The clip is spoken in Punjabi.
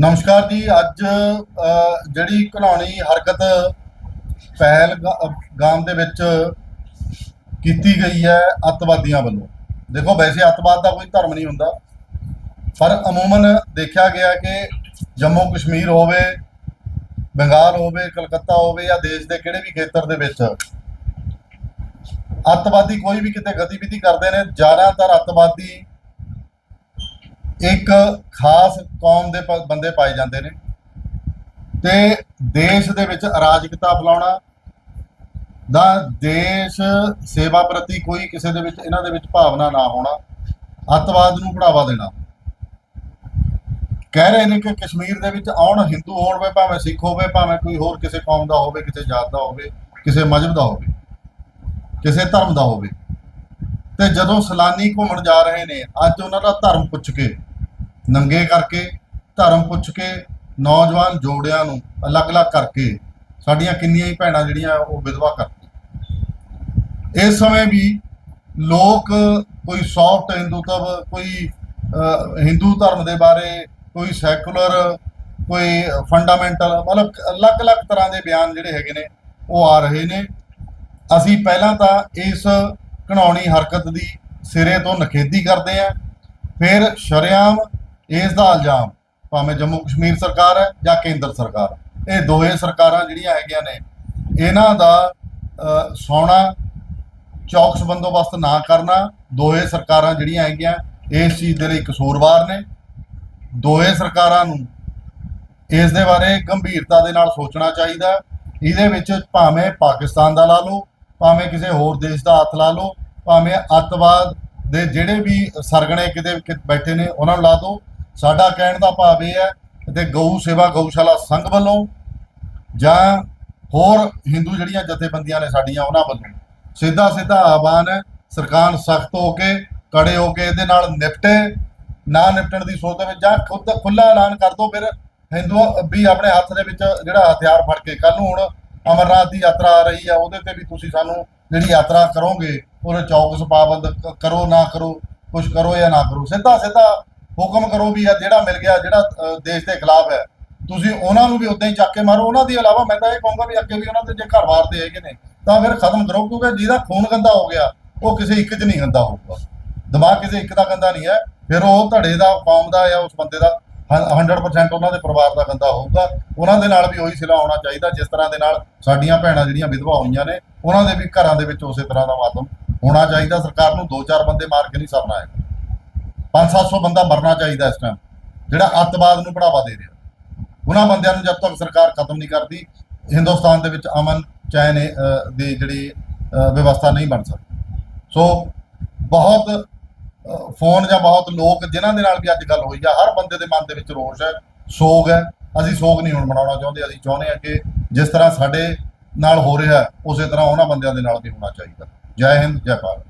ਨਮਸਕਾਰ ਜੀ, ਅੱਜ ਜਿਹੜੀ ਘਿਨਾਉਣੀ ਹਰਕਤ ਪਹਿਲ ਗਾਮ ਦੇ ਵਿੱਚ ਕੀਤੀ ਗਈ ਹੈ ਅੱਤਵਾਦੀਆਂ ਵੱਲੋਂ। ਦੇਖੋ, ਵੈਸੇ ਅੱਤਵਾਦ ਦਾ ਕੋਈ ਧਰਮ ਨਹੀਂ ਹੁੰਦਾ, ਪਰ ਅਮੂਮਨ ਦੇਖਿਆ ਗਿਆ ਕਿ ਜੰਮੂ ਕਸ਼ਮੀਰ ਹੋਵੇ, ਬੰਗਾਲ ਹੋਵੇ, ਕਲਕੱਤਾ ਹੋਵੇ ਜਾਂ ਦੇਸ਼ ਦੇ ਕਿਹੜੇ ਵੀ ਖੇਤਰ ਦੇ ਵਿੱਚ ਅੱਤਵਾਦੀ ਕੋਈ ਵੀ ਕਿਤੇ ਗਤੀਵਿਧੀ ਕਰਦੇ ਨੇ, ਜ਼ਿਆਦਾਤਰ ਅੱਤਵਾਦੀ ਇੱਕ ਖਾਸ ਕੌਮ ਦੇ ਪ- ਬੰਦੇ ਪਾਏ ਜਾਂਦੇ ਨੇ। ਤੇ ਦੇਸ਼ ਦੇ ਵਿੱਚ ਅਰਾਜਕਤਾ ਫੈਲਾਉਣਾ, ਦਾ ਦੇਸ਼ ਸੇਵਾ ਪ੍ਰਤੀ ਕੋਈ ਕਿਸੇ ਦੇ ਵਿੱਚ, ਇਹਨਾਂ ਦੇ ਵਿੱਚ ਭਾਵਨਾ ਨਾ ਹੋਣਾ, ਅੱਤਵਾਦ ਨੂੰ ਬੜਾਵਾ ਦੇਣਾ। ਕਹਿ ਰਹੇ ਨੇ ਕਿ ਕਸ਼ਮੀਰ ਦੇ ਵਿੱਚ ਆਉਣ ਹਿੰਦੂ ਹੋਣ ਭਾਵੇਂ ਸਿੱਖ ਹੋਵੇ, ਭਾਵੇਂ ਕੋਈ ਹੋਰ ਕਿਸੇ ਕੌਮ ਦਾ ਹੋਵੇ, ਕਿਸੇ ਜਾਤ ਦਾ ਹੋਵੇ, ਕਿਸੇ ਮਜ਼ਹਬ ਦਾ ਹੋਵੇ, ਕਿਸੇ ਧਰਮ ਦਾ ਹੋਵੇ। ਤੇ ਜਦੋਂ ਸਲਾਨੀ ਘੁੰਮਣ ਜਾ ਰਹੇ ਨੇ, ਅੱਜ ਉਹਨਾਂ ਦਾ ਧਰਮ ਪੁੱਛ ਕੇ ਨੰਗੇ ਕਰਕੇ ਧਰਮ ਪੁੱਛ ਕੇ ਨੌਜਵਾਨ ਜੋੜਿਆਂ ਨੂੰ ਅਲੱਗ-ਅਲੱਗ ਕਰਕੇ ਸਾਡੀਆਂ ਕਿੰਨੀਆਂ ਹੀ ਭੈਣਾਂ ਜਿਹੜੀਆਂ ਉਹ ਵਿਧਵਾ ਕਰਦੀਆਂ। ਇਸ ਸਮੇਂ ਵੀ ਲੋਕ ਕੋਈ ਸੌਫਟ ਹਿੰਦੂਤਵ ਕੋਈ ਹਿੰਦੂ ਧਰਮ ਦੇ ਬਾਰੇ, ਕੋਈ ਸੈਕੂਲਰ ਕੋਈ ਫੰਡਾਮੈਂਟਲ ਮਤਲਬ ਅਲੱਗ-ਅਲੱਗ ਤਰ੍ਹਾਂ ਦੇ ਬਿਆਨ ਜਿਹੜੇ ਹੈਗੇ ਨੇ, ਉਹ ਆ ਰਹੇ ਨੇ। ਅਸੀਂ ਪਹਿਲਾਂ ਤਾਂ ਇਸ ਘਣਾਉਣੀ ਹਰਕਤ ਦੀ ਸਿਰੇ ਤੋਂ ਨਖੇਦੀ ਕਰਦੇ ਹਾਂ। ਫਿਰ ਸ਼ਰੇਆਮ ਇਸ ਦਾ ਇਲਜ਼ਾਮ ਭਾਵੇਂ ਜੰਮੂ ਕਸ਼ਮੀਰ ਸਰਕਾਰ ਹੈ ਜਾਂ ਕੇਂਦਰ ਸਰਕਾਰ ਇਹ ਦੋਹੇ ਸਰਕਾਰਾਂ ਜਿਹੜੀਆਂ ਹੈਗੀਆਂ ਨੇ ਇਹਨਾਂ ਦਾ ਅ, ਸੌਣਾ ਚੌਕਸ ਬੰਦੋਬਸਤ ਨਾ ਕਰਨਾ ਦੋਹੇ ਸਰਕਾਰਾਂ ਜਿਹੜੀਆਂ ਹੈਗੀਆਂ ਇਸ ਚੀਜ਼ ਦੇ ਲਈ ਕਸੂਰਵਾਰ ਨੇ। ਦੋਹੇ ਸਰਕਾਰਾਂ ਨੂੰ ਇਸ ਦੇ ਬਾਰੇ ਗੰਭੀਰਤਾ ਦੇ ਨਾਲ ਸੋਚਣਾ ਚਾਹੀਦਾ ਇਹਦੇ ਵਿੱਚ ਭਾਵੇਂ ਪਾਕਿਸਤਾਨ ਦਾ ਲਾ ਲਓ ਭਾਵੇਂ ਕਿਸੇ ਹੋਰ ਦੇਸ਼ ਦਾ ਹੱਥ ਲਾ ਲਓ ਭਾਵੇਂ ਅੱਤਵਾਦ ਦੇ ਜਿਹੜੇ ਵੀ ਸਰਗਣੇ ਕਿਤੇ ਕਿ- ਬੈਠੇ ਨੇ ਉਹਨਾਂ ਨੂੰ ਲਾ ਦਿਓ। ਸਾਡਾ ਕਹਿਣ ਦਾ ਭਾਵ ਇਹ ਹੈ ਤੇ ਗਊ ਸੇਵਾ ਗਊਸ਼ਾਲਾ ਸੰਘ ਵੱਲੋਂ ਜਾਂ ਹੋਰ ਹਿੰਦੂ ਜਿਹੜੀਆਂ ਜਥੇਬੰਦੀਆਂ ਨੇ ਸਾਡੀਆਂ ਉਹਨਾਂ ਵੱਲੋਂ ਸਿੱਧਾ ਸਿੱਧਾ ਆਹਵਾਨ ਹੈ, ਸਰਕਾਰ ਸਖਤ ਹੋ ਕੇ, ਕੜੇ ਹੋ ਕੇ ਇਹਦੇ ਨਾਲ ਨਿਪਟੇ, ਨਾ ਨਿਪਟਣ ਦੀ ਸੋਚ ਦੇ ਵਿੱਚ ਜਾਂ ਖੁਦ ਖੁੱਲਾ ਐਲਾਨ ਕਰ ਦੋ ਫਿਰ ਹਿੰਦੂ ਵੀ ਆਪਣੇ ਹੱਥ ਦੇ ਵਿੱਚ ਜਿਹੜਾ ਹਥਿਆਰ ਫੜ ਕੇ ਕੱਲ ਨੂੰ ਹੁਣ ਅਮਰਨਾਥ ਦੀ ਯਾਤਰਾ ਆ ਰਹੀ ਆ, ਉਹਦੇ ਤੇ ਵੀ ਤੁਸੀਂ ਸਾਨੂੰ ਜਿਹੜੀ ਯਾਤਰਾ ਕਰੋਗੇ, ਉਹਦੇ ਚੌਕਸ ਪਾਬੰਦ ਕਰੋ, ਨਾ ਕਰੋ ਕੁਝ ਕਰੋ ਜਾਂ ਨਾ ਕਰੋ, ਸਿੱਧਾ ਸਿੱਧਾ ਹੁਕਮ ਕਰੋ ਵੀ ਆ ਜਿਹੜਾ ਮਿਲ ਗਿਆ, ਜਿਹੜਾ ਦੇਸ਼ ਦੇ ਖਿਲਾਫ ਹੈ, ਤੁਸੀਂ ਉਹਨਾਂ ਨੂੰ ਵੀ ਉਦਾਂ ਹੀ ਚੱਕ ਕੇ ਮਾਰੋ। ਉਹਨਾਂ ਦੇ ਇਲਾਵਾ ਮੈਂ ਤਾਂ ਇਹ ਕਹੂੰਗਾ ਵੀ ਅੱਗੇ ਵੀ ਉਹਨਾਂ ਦੇ ਜੇ ਘਰ ਵਾਰ ਦੇ ਹੈਗੇ ਨੇ, ਤਾਂ ਫਿਰ ਖਤਮ ਕਰੋ, ਕਿਉਂਕਿ ਜਿਹਦਾ ਖੂਨ ਗੰਦਾ ਹੋ ਗਿਆ, ਉਹ ਕਿਸੇ ਇੱਕ 'ਚ ਨਹੀਂ ਗੰਦਾ ਹੋਊਗਾ। ਦਿਮਾਗ ਕਿਸੇ ਇੱਕ ਦਾ ਗੰਦਾ ਨਹੀਂ ਹੈ, ਫਿਰ ਉਹ ਧੜੇ ਦਾ, ਕੌਮ ਦਾ ਜਾਂ ਉਸ ਬੰਦੇ ਦਾ, ਹ- 100% ਉਹਨਾਂ ਦੇ ਪਰਿਵਾਰ ਦਾ ਗੰਦਾ ਹੋਊਗਾ। ਉਹਨਾਂ ਦੇ ਨਾਲ ਵੀ ਉਹੀ ਸਿਲਾ ਹੋਣਾ ਚਾਹੀਦਾ, ਜਿਸ ਤਰ੍ਹਾਂ ਦੇ ਨਾਲ ਸਾਡੀਆਂ ਭੈਣਾਂ ਜਿਹੜੀਆਂ ਵਿਧਵਾ ਹੋਈਆਂ ਨੇ, ਉਹਨਾਂ ਦੇ ਵੀ ਘਰਾਂ ਦੇ ਵਿੱਚ ਉਸੇ ਤਰ੍ਹਾਂ ਦਾ ਮਾਤਮ ਹੋਣਾ ਚਾਹੀਦਾ। ਸਰਕਾਰ ਨੂੰ ਦੋ ਚਾਰ ਬੰਦੇ ਮਾਰ ਕੇ ਨਹੀਂ ਸਰਨਾ ਹੈ 5-700 ਬੰਦਾ ਮਰਨਾ ਚਾਹੀਦਾ ਇਸ ਟਾਈਮ ਜਿਹੜਾ ਅੱਤਵਾਦ ਨੂੰ ਬੜਾਵਾ ਦੇ ਰਿਹਾ। ਉਹਨਾਂ ਬੰਦਿਆਂ ਨੂੰ ਜਦ ਤੱਕ ਸਰਕਾਰ ਖਤਮ ਨਹੀਂ ਕਰਦੀ ਹਿੰਦੁਸਤਾਨ ਦੇ ਵਿੱਚ ਅਮਨ ਚੈਨ ਅਹ, ਦੀ ਜਿਹੜੀ ਵਿਵਸਥਾ ਨਹੀਂ ਬਣ ਸਕਦੀ। ਸੋ ਬਹੁਤ ਫੋਨ ਜਾਂ ਬਹੁਤ ਲੋਕ ਜਿਨ੍ਹਾਂ ਦੇ ਨਾਲ ਵੀ ਅੱਜ ਗੱਲ ਹੋਈ ਆ ਹਰ ਬੰਦੇ ਦੇ ਮਨ ਦੇ ਵਿੱਚ ਰੋਸ਼ ਹੈ ਸੋਗ ਹੈ। ਅਸੀਂ ਸੋਗ ਨਹੀਂ ਹੁਣ ਬਣਾਉਣਾ ਚਾਹੁੰਦੇ ਅਸੀਂ ਚਾਹੁੰਦੇ ਹਾਂ ਕਿ ਜਿਸ ਤਰ੍ਹਾਂ ਸਾਡੇ ਨਾਲ ਹੋ ਰਿਹਾ ਉਸੇ ਤਰ੍ਹਾਂ ਉਹਨਾਂ ਬੰਦਿਆਂ ਦੇ ਨਾਲ ਵੀ ਹੋਣਾ ਚਾਹੀਦਾ। ਜੈ ਹਿੰਦ ਜੈ ਭਾਰਤ।